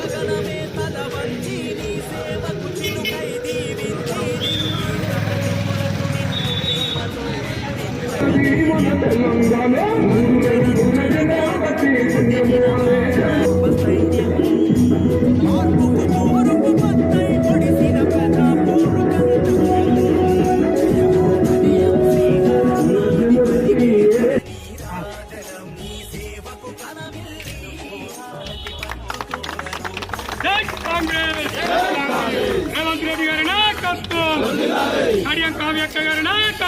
గగనమే తల వంచి నీ సేవకు చిలుకై దీవించి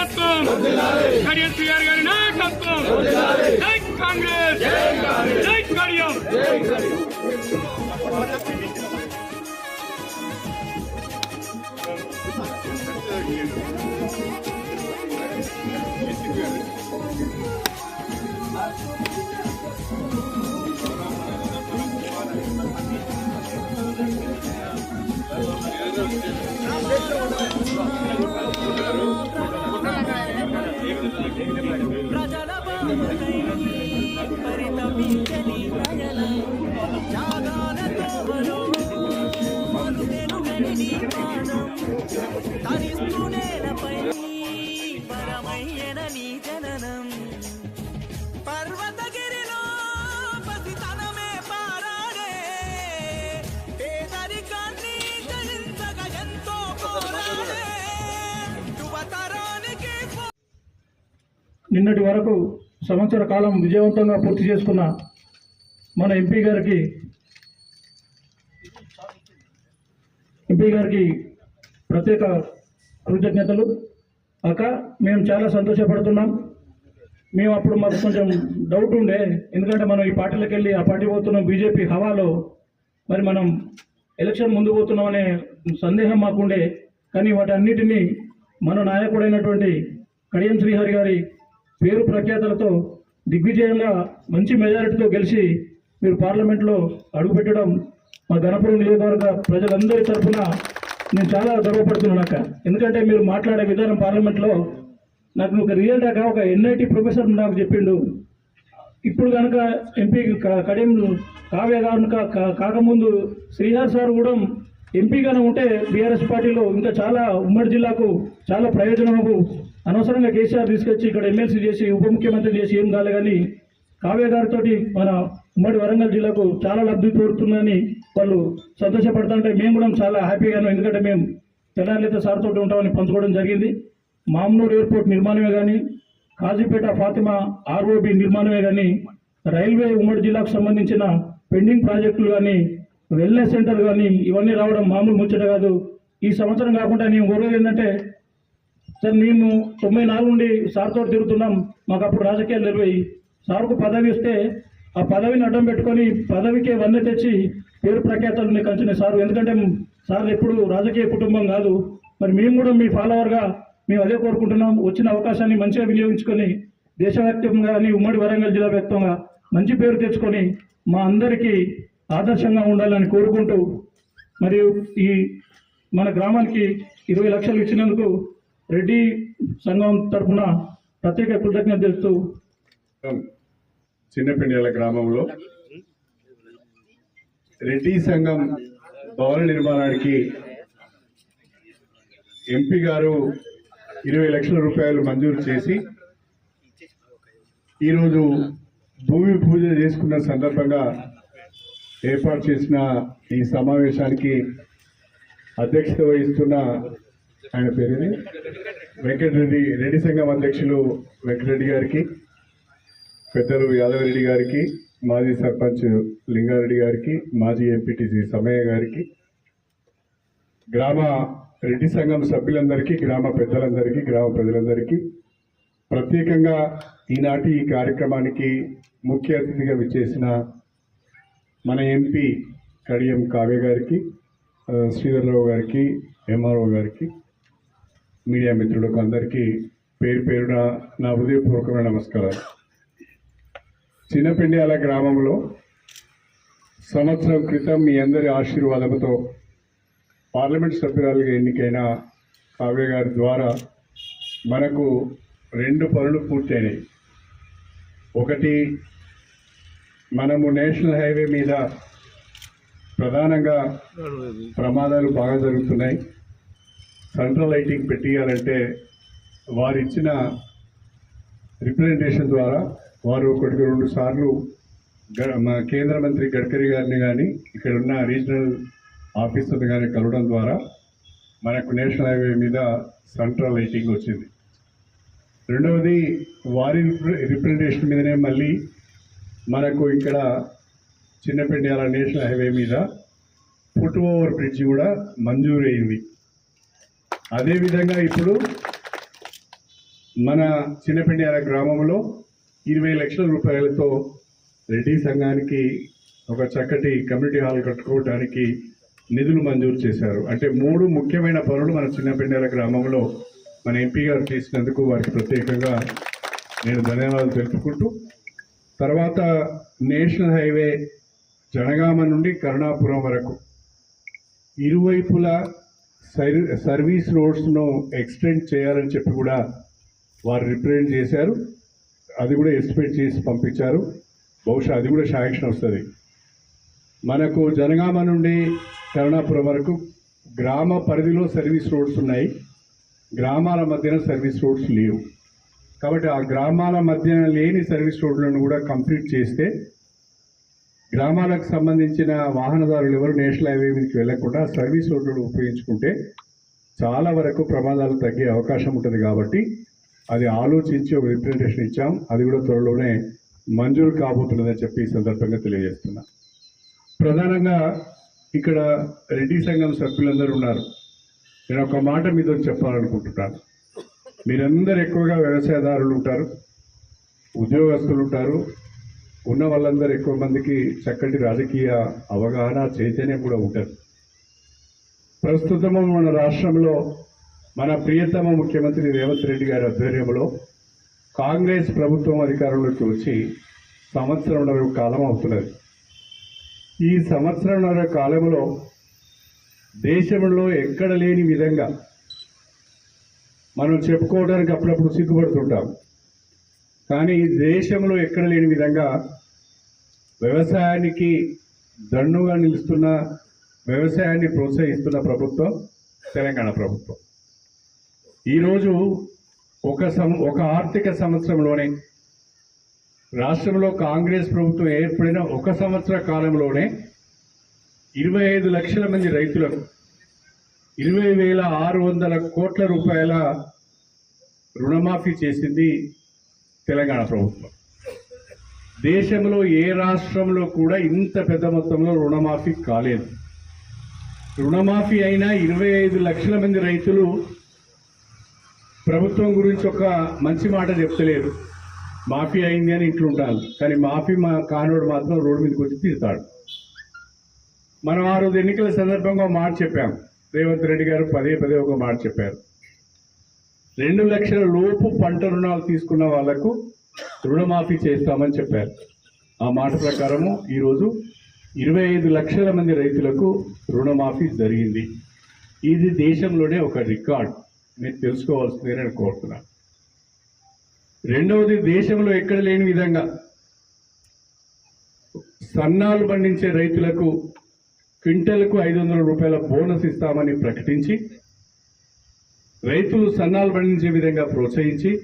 నాయకత్వం కడియం శ్రీఆర్ గారి నాయకత్వం జై కాంగ్రెస్ జై కడియం ప్రజల బాధకై పరితపించని ప్రజలం త్యాగాలతో వలో నిన్నటి వరకు సంవత్సర కాలం విజయవంతంగా పూర్తి చేసుకున్న మన ఎంపీ గారికి ఎంపీ గారికి ప్రత్యేక కృతజ్ఞతలు. అక్క మేము చాలా సంతోషపడుతున్నాం. మేము అప్పుడు మాకు కొంచెం డౌట్ ఉండే. ఎందుకంటే మనం ఈ పార్టీలకు వెళ్ళి ఆ పార్టీ పోతున్నాం బీజేపీ హవాలో. మరి మనం ఎలక్షన్ ముందు పోతున్నాం అనే సందేహం మాకుండే కానీ వాటన్నిటినీ మన నాయకుడైనటువంటి కడియం శ్రీహరి గారి పేరు ప్రఖ్యాతలతో దిగ్విజయంగా మంచి మెజారిటీతో గెలిచి మీరు పార్లమెంట్లో అడుగుపెట్టడం మా గణపురం నియోజకవర్గ ప్రజలందరి తరఫున నేను చాలా గర్వపడుతున్నాను అక్క. ఎందుకంటే మీరు మాట్లాడే విధానం పార్లమెంట్లో నాకు ఒక రియల్ దాకా ఒక ఎన్ఐటి ప్రొఫెసర్ నాకు చెప్పిండు. ఇప్పుడు కనుక ఎంపీ కడియం కావ్య కనుక కా- కాకముందు శ్రీహర్ సార్ కూడా ఎంపీగానే ఉంటే బీఆర్ఎస్ పార్టీలో ఇంకా చాలా ఉమ్మడి జిల్లాకు చాలా ప్రయోజనము అనవసరంగా కేసీఆర్ తీసుకొచ్చి ఇక్కడ ఎమ్మెల్సీ చేసి ఉప ముఖ్యమంత్రి చేసి ఏం కాలే కానీ కావ్య గారితో మన ఉమ్మడి వరంగల్ జిల్లాకు చాలా లబ్ధి కోరుతుందని వాళ్ళు సంతోషపడుతుంటే మేము కూడా చాలా హ్యాపీగాను ఎందుకంటే మేము తెల్లారితో సార్తో ఉంటామని పంచుకోవడం జరిగింది. మామూలు ఎయిర్పోర్ట్ నిర్మాణమే కానీ కాజీపేట ఫాతిమా ఆర్ఓబి నిర్మాణమే కానీ రైల్వే ఉమ్మడి జిల్లాకు సంబంధించిన పెండింగ్ ప్రాజెక్టులు కానీ వెల్నెస్ సెంటర్ కానీ ఇవన్నీ రావడం మామూలు ముచ్చట కాదు. ఈ సంవత్సరం కాకుండా నేను కోరేది ఏంటంటే సార్ మేము తొంభై నాలుగు నుండి సార్తో తిరుగుతున్నాం. మాకు అప్పుడు రాజకీయాలు నిర్వహి సార్కు పదవి ఇస్తే ఆ పదవిని అడ్డం పెట్టుకొని పదవికే వన్నె తెచ్చి పేరు ప్రఖ్యాతలు కంచిన సార్. ఎందుకంటే సార్ ఎప్పుడు రాజకీయ కుటుంబం కాదు. మరి మేము కూడా మీ ఫాలోవర్గా మేము అదే కోరుకుంటున్నాం. వచ్చిన అవకాశాన్ని మంచిగా వినియోగించుకొని దేశవ్యాప్తంగా కానీ ఉమ్మడి వరంగల్ జిల్లా వ్యాప్తంగా మంచి పేరు తెచ్చుకొని మా అందరికీ ఆదర్శంగా ఉండాలని కోరుకుంటూ మరియు ఈ మన గ్రామానికి ఇరవై లక్షలు ఇచ్చినందుకు రెడ్డి సంఘం తరఫున ప్రత్యేక కృతజ్ఞత తెలుస్తూ చిన్నపిండియాల గ్రామంలో రెడ్డి సంఘం భవన నిర్మాణానికి ఎంపీ గారు ఇరవై లక్షల రూపాయలు మంజూరు చేసి ఈరోజు భూమి పూజ చేసుకున్న సందర్భంగా ఏర్పాటు చేసిన ఈ సమావేశానికి అధ్యక్షత వహిస్తున్న ఆయన పేరుని వెంకటరెడ్డి రెడ్డి సంఘం అధ్యక్షులు వెంకటరెడ్డి గారికి పెద్దలు యాదవరెడ్డి గారికి మాజీ సర్పంచ్ లింగారెడ్డి గారికి మాజీ ఎంపీటీసీ సమయ్య గారికి గ్రామ రెడ్డి సంఘం సభ్యులందరికీ గ్రామ పెద్దలందరికీ గ్రామ ప్రజలందరికీ ప్రత్యేకంగా ఈనాటి ఈ కార్యక్రమానికి ముఖ్య అతిథిగా విచ్చేసిన మన ఎంపీ కడియం కావ్య గారికి శ్రీధర్రావు గారికి ఎంఆర్ఓ గారికి మీడియా మిత్రులకు అందరికీ పేరు పేరున నా హృదయపూర్వకమైన నమస్కారాలు. చిన్నపిండియాల గ్రామంలో సంవత్సరం క్రితం మీ అందరి ఆశీర్వాదంతో పార్లమెంట్ సభ్యురాలుగా ఎన్నికైన కావ్య గారి ద్వారా మనకు రెండు పనులు పూర్తయినాయి. ఒకటి మనము నేషనల్ హైవే మీద ప్రధానంగా ప్రమాదాలు బాగా జరుగుతున్నాయి. సెంట్రల్ లైటింగ్ పెట్టియాలంటే వారు ఇచ్చిన రిప్రజెంటేషన్ ద్వారా వారు ఒకటికి రెండు సార్లు గ- మా కేంద్ర మంత్రి గడ్కరీ గారిని కానీ ఇక్కడ ఉన్న రీజనల్ ఆఫీసర్ని కానీ కలవడం ద్వారా మనకు నేషనల్ హైవే మీద సెంట్రల్ లైటింగ్ వచ్చింది. రెండవది వారి రిప్రజెంటేషన్ మీదనే మళ్ళీ మనకు ఇక్కడ చిన్నపెండ్యాల నేషనల్ హైవే మీద ఫుట్ ఓవర్ బ్రిడ్జ్ కూడా మంజూరు అయింది అదేవిధంగా ఇప్పుడు మన చిన్నపిండియాల గ్రామంలో ఇరవై లక్షల రూపాయలతో రెడ్డి సంఘానికి ఒక చక్కటి కమ్యూనిటీ హాల్ కట్టుకోవడానికి నిధులు మంజూరు చేశారు. అంటే మూడు ముఖ్యమైన పనులు మన చిన్నపిండియాల గ్రామంలో మన ఎంపీ గారు చేసినందుకు వారికి ప్రత్యేకంగా నేను ధన్యవాదాలు తెలుపుకుంటూ తర్వాత నేషనల్ హైవే జనగామ నుండి కరుణాపురం వరకు. ఇరువైపులా సర్వీస్ రోడ్స్ను ఎక్స్టెండ్ చేయాలని చెప్పి కూడా వారు రిప్రజెంట్ చేశారు. అది కూడా ఎస్టిమేట్ చేసి పంపించారు. బహుశా అది కూడా శాంక్షన్ వస్తుంది. మనకు జనగామ నుండి కరుణాపురం వరకు గ్రామ పరిధిలో సర్వీస్ రోడ్స్ ఉన్నాయి. గ్రామాల మధ్యన సర్వీస్ రోడ్స్ లేవు. కాబట్టి ఆ గ్రామాల మధ్యన లేని సర్వీస్ రోడ్లను కూడా కంప్లీట్ చేస్తే గ్రామాలకు సంబంధించిన వాహనదారులు ఎవరు నేషనల్ హైవే మీదకి వెళ్ళకుండా సర్వీస్ రోడ్లను ఉపయోగించుకుంటే చాలా వరకు ప్రమాదాలు తగ్గే అవకాశం ఉంటుంది కాబట్టి అది ఆలోచించి ఒక రిప్రజెంటేషన్ ఇచ్చాం. అది కూడా త్వరలోనే మంజూరు కాబోతున్నదని చెప్పి ఈ సందర్భంగా తెలియజేస్తున్నా. ప్రధానంగా ఇక్కడ రెడ్డి సంఘం సభ్యులందరూ ఉన్నారు. నేను ఒక మాట మీతో చెప్పాలనుకుంటున్నాను. మీరందరూ ఎక్కువగా వ్యవసాయదారులు ఉంటారు ఉద్యోగస్తులు ఉంటారు ఉన్న వాళ్ళందరూ ఎక్కువ మందికి చక్కటి రాజకీయ అవగాహన చైతన్యం కూడా ఉంటుంది. ప్రస్తుతము మన రాష్ట్రంలో మన ప్రియతమ ముఖ్యమంత్రి రేవంత్ రెడ్డి గారి ఆధ్వర్యంలో కాంగ్రెస్ ప్రభుత్వం అధికారంలోకి వచ్చి సంవత్సరంన్నర కాలం అవుతున్నది. ఈ సంవత్సరంన్నర కాలంలో దేశంలో ఎక్కడ లేని విధంగా మనం చెప్పుకోవడానికి అప్పుడప్పుడు సిగ్గుపడుతుంటాం. కానీ దేశంలో ఎక్కడ లేని విధంగా వ్యవసాయానికి దన్నుగా నిలుస్తున్న వ్యవసాయాన్ని ప్రోత్సహిస్తున్న ప్రభుత్వం తెలంగాణ ప్రభుత్వం. ఈరోజు ఒక సం ఒక ఆర్థిక సంవత్సరంలోనే రాష్ట్రంలో కాంగ్రెస్ ప్రభుత్వం ఏర్పడిన ఒక సంవత్సర కాలంలోనే ఇరవై ఐదు లక్షల మంది రైతులకు ఇరవై వేల ఆరు వందల కోట్ల రూపాయల రుణమాఫీ చేసింది తెలంగాణ ప్రభుత్వం. దేశంలో ఏ రాష్ట్రంలో కూడా ఇంత పెద్ద మొత్తంలో రుణమాఫీ కాలేదు. రుణమాఫీ అయినా ఇరవై ఐదు లక్షల మంది రైతులు ప్రభుత్వం గురించి ఒక మంచి మాట చెప్తలేరు మాఫీ అయింది అని ఇంట్లో ఉండాలి కానీ మాఫీ మా కానోడు మాత్రం రోడ్డు మీదకి వచ్చి తీరుతాడు. మనం ఆ రోజు ఎన్నికల సందర్భంగా ఒక మాట చెప్పాం. రేవంత్ రెడ్డి గారు పదే పదే ఒక మాట చెప్పారు. రెండు లక్షల లోపు పంట రుణాలు తీసుకున్న వాళ్ళకు రుణమాఫీ చేస్తామని చెప్పారు. ఆ మాట ప్రకారము ఈరోజు ఇరవై ఐదు లక్షల మంది రైతులకు రుణమాఫీ జరిగింది. ఇది దేశంలోనే ఒక రికార్డ్. మీరు తెలుసుకోవాల్సిందే నేను కోరుతున్నాను రెండవది దేశంలో ఎక్కడ లేని విధంగా సన్నాలు పండించే రైతులకు క్వింటల్కు ఐదు వందల రూపాయల బోనస్ ఇస్తామని ప్రకటించి రైతులు సన్నాలు పండించే విధంగా ప్రోత్సహించి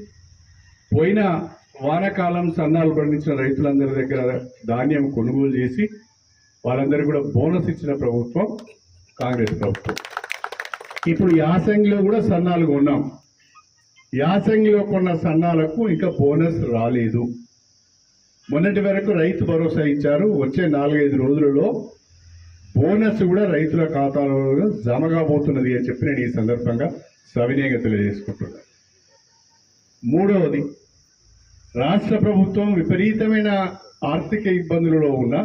పోయిన వానాకాలం సన్నాలు పండించిన రైతులందరి దగ్గర ధాన్యం కొనుగోలు చేసి వాళ్ళందరికీ కూడా బోనస్ ఇచ్చిన ప్రభుత్వం కాంగ్రెస్ ప్రభుత్వం. ఇప్పుడు యాసంగిలో కూడా సన్నాలు కొన్నాం. యాసంగిలో కొన్న సన్నాలకు ఇంకా బోనస్ రాలేదు. మొన్నటి వరకు రైతు భరోసా ఇచ్చారు. వచ్చే నాలుగైదు రోజులలో బోనస్ కూడా రైతుల ఖాతాలో జమ కాబోతున్నది అని చెప్పి నేను ఈ సందర్భంగా సవినయంగా తెలియజేసుకుంటున్నాను మూడవది రాష్ట్ర ప్రభుత్వం విపరీతమైన ఆర్థిక ఇబ్బందులలో ఉన్న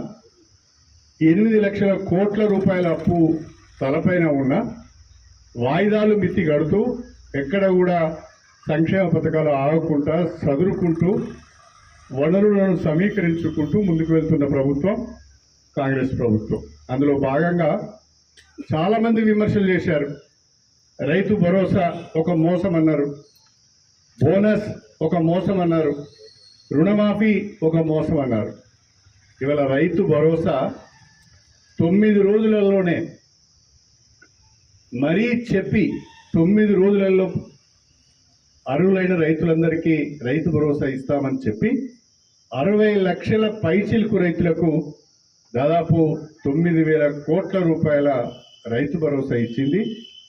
ఎనిమిది లక్షల కోట్ల రూపాయల అప్పు తలపైన ఉన్న వాయిదాలు మితి గడుతూ ఎక్కడ కూడా సంక్షేమ పథకాలు ఆగకుండా చదురుకుంటూ వనరులను సమీకరించుకుంటూ ముందుకు వెళ్తున్న ప్రభుత్వం కాంగ్రెస్ ప్రభుత్వం. అందులో భాగంగా చాలామంది విమర్శలు చేశారు. రైతు భరోసా ఒక మోసం అన్నారు బోనస్ ఒక మోసం అన్నారు రుణమాఫీ ఒక మోసం అన్నారు ఇవాళ రైతు భరోసా తొమ్మిది రోజులలోనే మరీ చెప్పి తొమ్మిది రోజులలో అర్హులైన రైతులందరికీ రైతు భరోసా ఇస్తామని చెప్పి అరవై లక్షల పైచిల్కు రైతులకు దాదాపు తొమ్మిది వేల కోట్ల రూపాయల రైతు భరోసా ఇచ్చింది.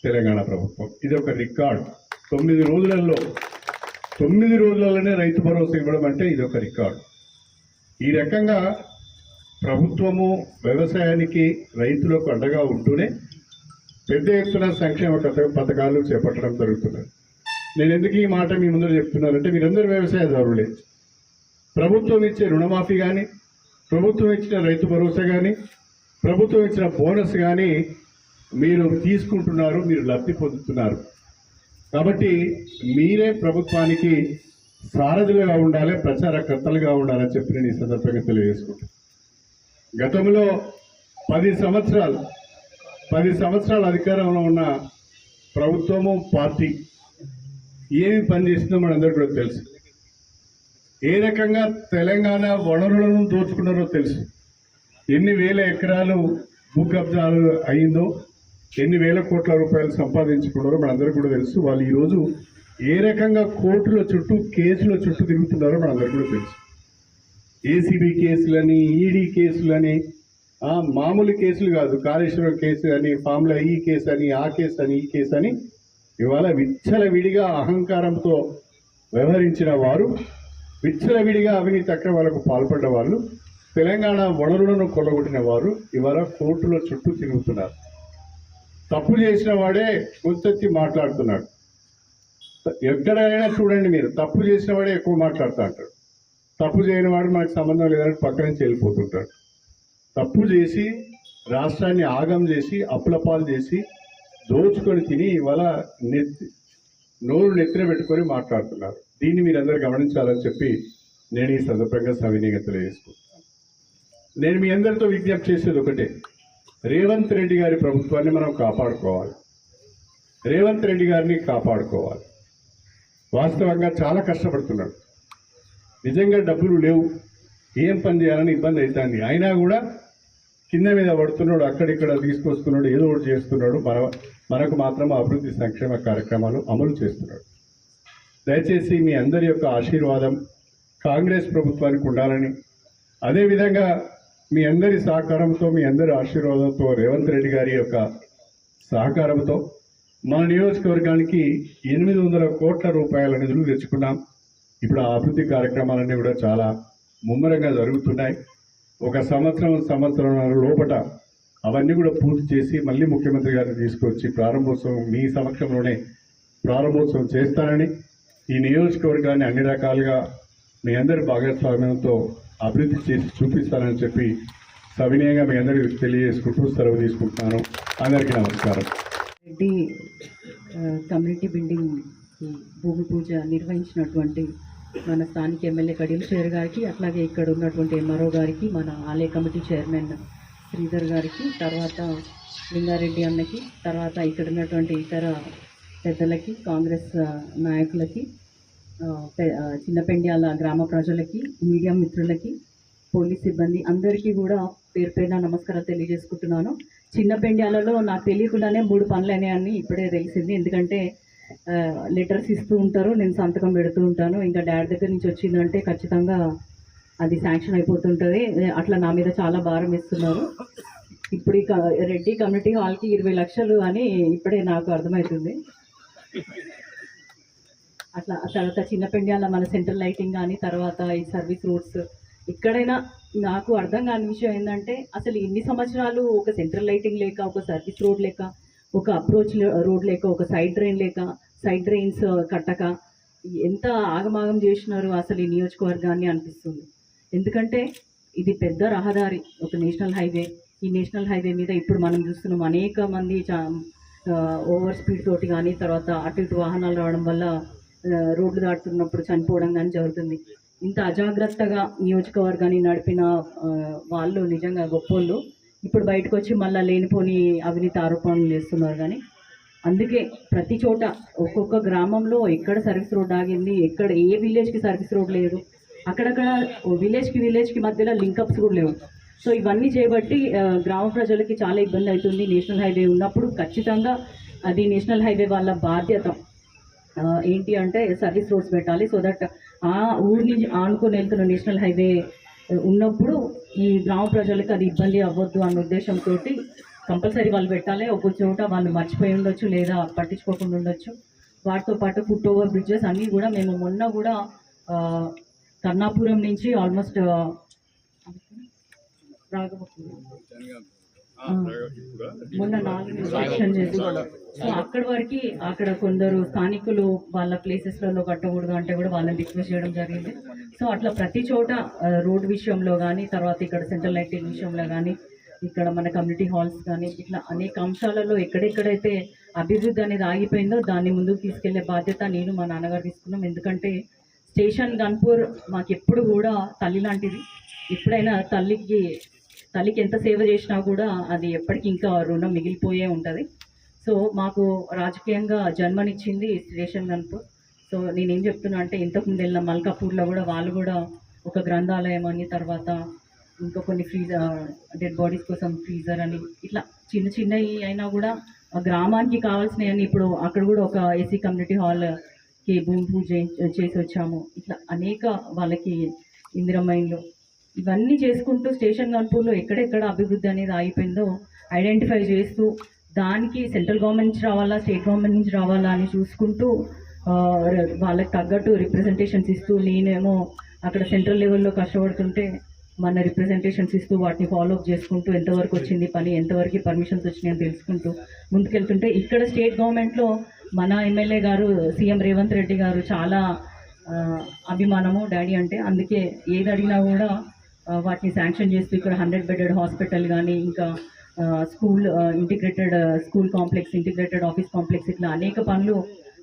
తెలంగాణ ప్రభుత్వం. ఇది ఒక రికార్డ్. తొమ్మిది రోజులలో తొమ్మిది రోజులలోనే రైతు భరోసా ఇవ్వడం అంటే ఇది ఒక రికార్డు. ఈ రకంగా ప్రభుత్వము వ్యవసాయానికి రైతులకు అండగా ఉంటూనే పెద్ద ఎత్తున సంక్షేమ పథకాలు చేపట్టడం జరుగుతున్నది. నేను ఎందుకు ఈ మాట మీ ముందర చెప్తున్నానంటే మీరందరూ వ్యవసాయదారులే. ప్రభుత్వం ఇచ్చే రుణమాఫీ కానీ ప్రభుత్వం ఇచ్చిన రైతు భరోసా కానీ ప్రభుత్వం ఇచ్చిన బోనస్ కానీ మీరు తీసుకుంటున్నారు మీరు లబ్ధి పొందుతున్నారు. కాబట్టి మీరే ప్రభుత్వానికి సారథులుగా ఉండాలి ప్రచారకర్తలుగా ఉండాలని చెప్పి నేను ఈ సందర్భంగా తెలియజేసుకుంటాను గతంలో పది సంవత్సరాలు పది సంవత్సరాల అధికారంలో ఉన్న ప్రభుత్వము పార్టీ ఏమి పనిచేసిందో మనందరికీ కూడా తెలుసు. ఏ రకంగా తెలంగాణ వనరులను దోచుకున్నారో తెలుసు. ఎన్ని వేల ఎకరాలు భూ కబ్జాలు అయిందో ఎన్ని వేల కోట్ల రూపాయలు సంపాదించుకున్నారో మనందరికీ కూడా తెలుసు. వాళ్ళు ఈరోజు ఏ రకంగా కోర్టుల చుట్టూ కేసుల చుట్టూ తిరుగుతున్నారో మనందరికీ కూడా తెలుసు. ఏసీబీ కేసులని ఈడీ కేసులని మామూలు కేసులు కాదు కాళేశ్వరం కేసు అని ఫామ్లో ఈ కేసు అని ఆ కేసు అని ఈ కేసు అని ఇవాళ విచ్చలవిడిగా అహంకారంతో వ్యవహరించిన వారు విచ్చలవిడిగా అవినీతి అక్రమాలకు పాల్పడ్డ వాళ్ళు తెలంగాణ వనరులను కొల్లగొట్టిన వారు ఇవాళ కోర్టుల చుట్టూ తిరుగుతున్నారు. తప్పు చేసిన వాడే గుర్తెత్తి మాట్లాడుతున్నాడు. ఎక్కడైనా చూడండి మీరు తప్పు చేసిన వాడే ఎక్కువ మాట్లాడుతూ అంటాడు తప్పు చేయని వాడు మనకు సంబంధం లేదని పక్క నుంచి వెళ్ళిపోతుంటాడు. తప్పు చేసి రాష్ట్రాన్ని ఆగం చేసి అప్పులపాలు చేసి దోచుకొని తిని ఇవాళ నెత్తి నోరు నెత్తిన పెట్టుకొని మాట్లాడుతున్నారు. దీన్ని మీరందరూ గమనించాలని చెప్పి నేను ఈ సందర్భంగా సవినీయంగా తెలియజేసుకుంటున్నాను. నేను మీ అందరితో విజ్ఞప్తి చేసేది ఒకటే. రేవంత్ రెడ్డి గారి ప్రభుత్వాన్ని మనం కాపాడుకోవాలి. రేవంత్ రెడ్డి గారిని కాపాడుకోవాలి. వాస్తవంగా చాలా కష్టపడుతున్నాడు. నిజంగా డబ్బులు లేవు. ఏం పని చేయాలని ఇబ్బంది అవుతుంది అయినా కూడా కింద మీద పడుతున్నాడు అక్కడిక్కడ తీసుకొస్తున్నాడు ఏదో ఒకటి చేస్తున్నాడు మన మనకు మాత్రం అభివృద్ధి సంక్షేమ కార్యక్రమాలు అమలు చేస్తున్నాడు. దయచేసి మీ అందరి యొక్క ఆశీర్వాదం కాంగ్రెస్ ప్రభుత్వానికి ఉండాలని అదేవిధంగా మీ అందరి సహకారంతో మీ అందరి ఆశీర్వాదంతో రేవంత్ రెడ్డి గారి యొక్క సహకారంతో మన నియోజకవర్గానికి ఎనిమిది వందల కోట్ల రూపాయల నిధులు తెచ్చుకున్నాం. ఇప్పుడు ఆ అభివృద్ధి కార్యక్రమాలన్నీ కూడా చాలా ముమ్మరంగా జరుగుతున్నాయి. ఒక సంవత్సరం సంవత్సరం లోపట అవన్నీ కూడా పూర్తి చేసి మళ్ళీ ముఖ్యమంత్రి గారిని తీసుకొచ్చి ప్రారంభోత్సవం మీ సమక్షంలోనే ప్రారంభోత్సవం చేస్తానని ఈ నియోజకవర్గాన్ని అన్ని రకాలుగా మీ అందరి భాగస్వామ్యంతో అభివృద్ధి చేసి చూపిస్తానని చెప్పి సవినయంగా మీ అందరికీ తెలియజేసుకుంటూ సెలవు తీసుకుంటున్నాను. అందరికీ నమస్కారం. రెడ్డి కమ్యూనిటీ బిల్డింగ్ భూమి పూజ నిర్వహించినటువంటి మన స్థానిక ఎమ్మెల్యే కడియం షేర్ గారికి అట్లాగే ఇక్కడ ఉన్నటువంటి ఎంఆర్ఓ గారికి మన ఆలయ కమిటీ చైర్మన్ శ్రీధర్ గారికి తర్వాత లింగారెడ్డి అన్నకి తర్వాత ఇక్కడ ఉన్నటువంటి ఇతర పెద్దలకి కాంగ్రెస్ నాయకులకి చిన్నపెండ్యాల గ్రామ ప్రజలకి మీడియా మిత్రులకి పోలీస్ సిబ్బంది అందరికీ కూడా పేరు పేరున నమస్కారాలు తెలియజేసుకుంటున్నాను. చిన్నపెండ్యాలలో నాకు తెలియకుండానే మూడు పనులు అని ఇప్పుడే తెలిసింది. ఎందుకంటే లెటర్స్ ఇస్తూ ఉంటారు నేను సంతకం పెడుతూ ఉంటాను. ఇంకా డాడ్ దగ్గర నుంచి వచ్చిందంటే ఖచ్చితంగా అది శాంక్షన్ అయిపోతుంటుంది. అట్లా నా మీద చాలా భారం ఇస్తున్నారు ఇప్పుడు రెడ్డి కమ్యూనిటీ హాల్కి ఇరవై లక్షలు అని ఇప్పుడే నాకు అర్థమవుతుంది. అట్లా ఆ తర్వాత చిన్నపెండ్యాల మన సెంట్రల్ లైటింగ్ కానీ తర్వాత ఈ సర్వీస్ రోడ్స్ ఎక్కడైనా నాకు అర్థం కాని విషయం ఏంటంటే అసలు ఇన్ని సంవత్సరాలు ఒక సెంట్రల్ లైటింగ్ లేక ఒక సర్వీస్ రోడ్ లేక ఒక అప్రోచ్ రోడ్ లేక ఒక సైడ్ డ్రైన్ లేక సైడ్ డ్రైన్స్ కట్టక ఎంత ఆగమాగం చేసినారు అసలు ఈ నియోజకవర్గాన్ని అనిపిస్తుంది. ఎందుకంటే ఇది పెద్ద రహదారి ఒక నేషనల్ హైవే. ఈ నేషనల్ హైవే మీద ఇప్పుడు మనం చూస్తున్నాం అనేక మంది చా ఓవర్ స్పీడ్ తోటి కానీ తర్వాత అటు ఇటు వాహనాలు రావడం వల్ల రోడ్లు దాటుతున్నప్పుడు చనిపోవడం కానీ జరుగుతుంది. ఇంత అజాగ్రత్తగా నియోజకవర్గాన్ని నడిపిన వాళ్ళు నిజంగా గొప్పోళ్ళు. ఇప్పుడు బయటకు వచ్చి మళ్ళీ లేనిపోని అవినీతి ఆరోపణలు చేస్తున్నారు కానీ అందుకే ప్రతి చోట ఒక్కొక్క గ్రామంలో ఎక్కడ సర్వీస్ రోడ్ ఆగింది ఎక్కడ ఏ విలేజ్కి సర్వీస్ రోడ్ లేదు అక్కడక్కడ విలేజ్కి విలేజ్కి మధ్యలో లింకప్స్ కూడా లేవు. సో ఇవన్నీ చేయబట్టి గ్రామ ప్రజలకి చాలా ఇబ్బంది అవుతుంది. నేషనల్ హైవే ఉన్నప్పుడు ఖచ్చితంగా అది నేషనల్ హైవే వాళ్ళ బాధ్యత. ఏంటి అంటే సర్వీస్ రోడ్స్ పెట్టాలి సో దట్ ఆ ఊరి నుంచి ఆనుకొని వెళ్తున్న నేషనల్ హైవే ఉన్నప్పుడు ఈ గ్రామ ప్రజలకు అది ఇబ్బంది అవ్వద్దు అన్న ఉద్దేశంతో కంపల్సరీ వాళ్ళు పెట్టాలి. ఒక చోట వాళ్ళు మర్చిపోయి ఉండొచ్చు లేదా పట్టించుకోకుండా ఉండొచ్చు. వాటితో పాటు ఫుట్ ఓవర్ బ్రిడ్జెస్ అన్నీ కూడా మేము మొన్న కూడా కర్ణాపురం నుంచి ఆల్మోస్ట్ మొన్న నాలుగు ఇన్స్పెక్షన్ సో అక్కడి వరకు అక్కడ కొందరు స్థానికులు వాళ్ళ ప్లేసెస్లలో కట్టకూడదు అంటే కూడా వాళ్ళని రిక్వెస్ట్ చేయడం జరిగింది. సో అట్లా ప్రతి చోట రోడ్ విషయంలో కానీ తర్వాత ఇక్కడ సెంట్రల్ లైటింగ్ విషయంలో కానీ ఇక్కడ మన కమ్యూనిటీ హాల్స్ కానీ ఇట్లా అనేక అంశాలలో ఎక్కడెక్కడైతే అభివృద్ధి అనేది ఆగిపోయిందో దాన్ని ముందుకు తీసుకెళ్ళే బాధ్యత నేను మా నాన్నగారు తీసుకున్నాం. ఎందుకంటే స్టేషన్ గన్పూర్ మాకు ఎప్పుడు కూడా తల్లి లాంటిది. ఎప్పుడైనా తల్లికి తల్లికి ఎంత సేవ చేసినా కూడా అది ఎప్పటికీ ఇంకా రుణం మిగిలిపోయే ఉంటుంది. సో మాకు రాజకీయంగా జన్మనిచ్చింది స్టేషన్ గన్పూర్ సో నేనేం చెప్తున్నా అంటే ఇంతకుముందు వెళ్ళిన మల్కాపూర్లో కూడా వాళ్ళు కూడా ఒక గ్రంథాలయం అని తర్వాత ఇంకా కొన్ని ఫ్రీజర్ డెడ్ బాడీస్ కోసం ఫ్రీజర్ అని ఇట్లా చిన్న చిన్నవి అయినా కూడా గ్రామానికి కావాల్సినవి అని ఇప్పుడు అక్కడ కూడా ఒక ఏసీ కమ్యూనిటీ హాల్కి భూమి పూజ చేసి వచ్చాము. ఇట్లా అనేక వాళ్ళకి ఇందిరమైన్లు ఇవన్నీ చేసుకుంటూ స్టేషన్ కాన్పూర్లో ఎక్కడెక్కడ అభివృద్ధి అనేది ఆగిపోయిందో ఐడెంటిఫై చేస్తూ దానికి సెంట్రల్ గవర్నమెంట్ నుంచి రావాలా స్టేట్ గవర్నమెంట్ నుంచి రావాలా అని చూసుకుంటూ వాళ్ళకి తగ్గట్టు రిప్రజెంటేషన్స్ ఇస్తూ నేనేమో అక్కడ సెంట్రల్ లెవెల్లో కష్టపడుతుంటే మన రిప్రజెంటేషన్స్ ఇస్తూ వాటిని ఫాలో అప్ చేసుకుంటూ ఎంతవరకు వచ్చింది పని ఎంతవరకు పర్మిషన్స్ వచ్చినాయని తెలుసుకుంటూ ముందుకెళ్తుంటే ఇక్కడ స్టేట్ గవర్నమెంట్లో మన ఎమ్మెల్యే గారు సీఎం రేవంత్ రెడ్డి గారు చాలా అభిమానము డాడీ అంటే అందుకే ఏది అడిగినా కూడా వాటిని శాంక్షన్ చేస్తూ ఇక్కడ హండ్రెడ్ బెడెడ్ హాస్పిటల్ కానీ ఇంకా school integrated school complex integrated office complex ఇట్లా అనేక పనులు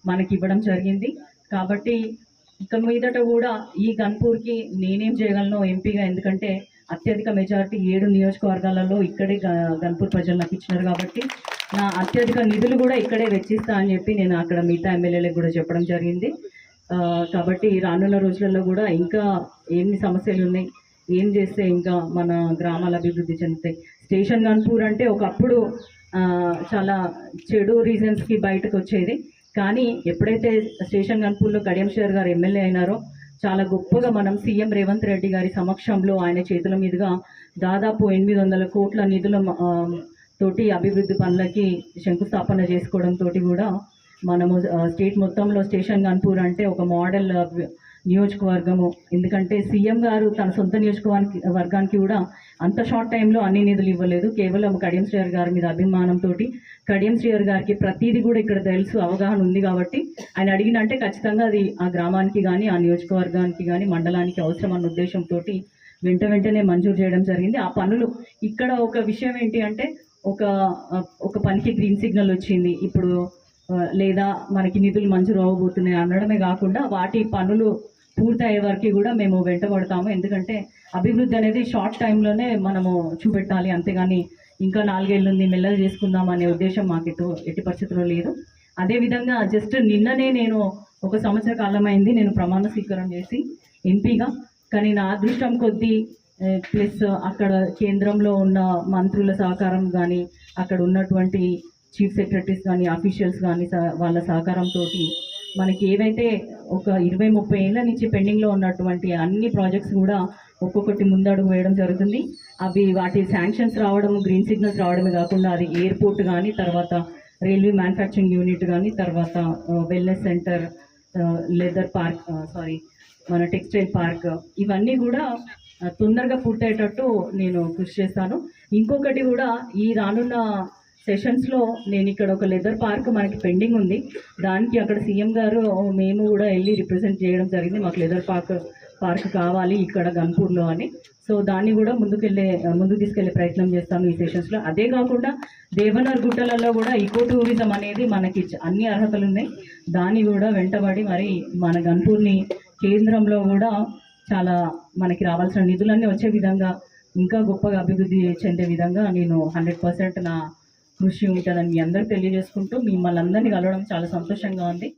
మనకి ఇవ్వడం జరిగింది. కాబట్టి ఇక మీదట కూడా ఈ గన్పూర్కి నేనేం చేయగలను ఎంపీగా ఎందుకంటే అత్యధిక మెజారిటీ ఏడు నియోజకవర్గాలలో ఇక్కడే గ- గన్పూర్ ప్రజలు నాకు ఇచ్చినారు కాబట్టి నా అత్యధిక నిధులు కూడా ఇక్కడే వెచ్చిస్తా అని చెప్పి నేను అక్కడ మిగతా ఎమ్మెల్యేలకు కూడా చెప్పడం జరిగింది. కాబట్టి రానున్న రోజులలో కూడా ఇంకా ఎన్ని సమస్యలు ఉన్నాయి ఏం చేస్తే ఇంకా మన గ్రామాల అభివృద్ధి చెందుతాయి? స్టేషన్ గన్పూర్ అంటే ఒకప్పుడు చాలా చెడు రీజన్స్కి బయటకు వచ్చేది. కానీ ఎప్పుడైతే స్టేషన్ గన్పూర్లో కడియం షేర్ గారు ఎమ్మెల్యే అయినారో చాలా గొప్పగా మనం సీఎం రేవంత్ రెడ్డి గారి సమక్షంలో ఆయన చేతుల మీదుగా దాదాపు ఎనిమిది వందల కోట్ల నిధుల తోటి అభివృద్ధి పనులకి శంకుస్థాపన చేసుకోవడం తోటి కూడా మనము స్టేట్ మొత్తంలో స్టేషన్ గన్పూర్ అంటే ఒక మోడల్ నియోజకవర్గము. ఎందుకంటే సీఎం గారు తన సొంత నియోజకవర్గానికి వర్గానికి కూడా అంత షార్ట్ టైంలో అన్ని నిధులు ఇవ్వలేదు. కేవలం కడియం శ్రీయర్ గారి మీద అభిమానంతో కడియం శ్రీయర్ గారికి ప్రతిదీ కూడా ఇక్కడ తెలుసు అవగాహన ఉంది కాబట్టి ఆయన అడిగినంటే ఖచ్చితంగా అది ఆ గ్రామానికి కానీ ఆ నియోజకవర్గానికి కానీ మండలానికి అవసరం అన్న ఉద్దేశంతో వెంట వెంటనే మంజూరు చేయడం జరిగింది. ఆ పనులు ఇక్కడ ఒక విషయం ఏంటి అంటే ఒక ఒక పనికి గ్రీన్ సిగ్నల్ వచ్చింది. ఇప్పుడు లేదా మనకి నిధులు మంజూరు అవ్వబోతున్నాయి అనడమే కాకుండా వాటి పనులు పూర్తయ్యే వరకు కూడా మేము వెంటబడతాము ఎందుకంటే అభివృద్ధి అనేది షార్ట్ టైంలోనే మనము చూపెట్టాలి. అంతేగాని ఇంకా నాలుగేళ్ళు ఉంది మెల్లగా చేసుకుందాం అనే ఉద్దేశం మాకు ఎట్టి పరిస్థితుల్లో లేదు. అదేవిధంగా జస్ట్ నిన్ననే నేను ఒక సంవత్సర కాలం అయింది నేను ప్రమాణ స్వీకారం చేసి ఎంపీగా. కానీ నా అదృష్టం కొద్దీ ప్లస్ అక్కడ కేంద్రంలో ఉన్న మంత్రుల సహకారం కానీ అక్కడ ఉన్నటువంటి చీఫ్ సెక్రటరీస్ కానీ అఫీషియల్స్ కానీ స- వాళ్ళ సహకారంతో మనకి ఏవైతే ఒక ఇరవై ముప్పై ఏళ్ళ నుంచి పెండింగ్లో ఉన్నటువంటి అన్ని ప్రాజెక్ట్స్ కూడా ఒక్కొక్కటి ముందడుగు వేయడం జరుగుతుంది. అవి వాటి శాంక్షన్స్ రావడం గ్రీన్ సిగ్నల్స్ రావడమే కాకుండా అది ఎయిర్పోర్ట్ కానీ తర్వాత రైల్వే మ్యానుఫ్యాక్చరింగ్ యూనిట్ కానీ తర్వాత wellness centre leather park sorry మన టెక్స్టైల్ పార్క్ ఇవన్నీ కూడా తొందరగా పూర్తయ్యేటట్టు నేను కృషి చేస్తాను. ఇంకొకటి కూడా ఈ రానున్న సెషన్స్లో నేను ఇక్కడ ఒక లెదర్ పార్క్ మనకి పెండింగ్ ఉంది. దానికి అక్కడ సీఎం గారు మేము కూడా వెళ్ళి రిప్రజెంట్ చేయడం జరిగింది. మాకు లెదర్ పార్క్ పార్క్ కావాలి ఇక్కడ గన్పూర్లో అని. సో దాన్ని కూడా ముందుకెళ్ళే ముందుకు తీసుకెళ్ళే ప్రయత్నం చేస్తాము ఈ సెషన్స్లో. అదే కాకుండా దేవనర్ గుట్టలలో కూడా ఈకో టూరిజం అనేది మనకి అన్ని అర్హతలు ఉన్నాయి. దాన్ని కూడా వెంటబడి మరి మన గన్పూర్ని కేంద్రంలో కూడా చాలా మనకి రావాల్సిన నిధులన్నీ వచ్చే విధంగా ఇంకా గొప్పగా అభివృద్ధి చెందే విధంగా నేను హండ్రెడ్ పర్సెంట్ నా కృషి ఉంటుందని మీ అందరికి తెలియజేసుకుంటూ మిమ్మల్ని అందరినీ కలవడం చాలా సంతోషంగా ఉంది.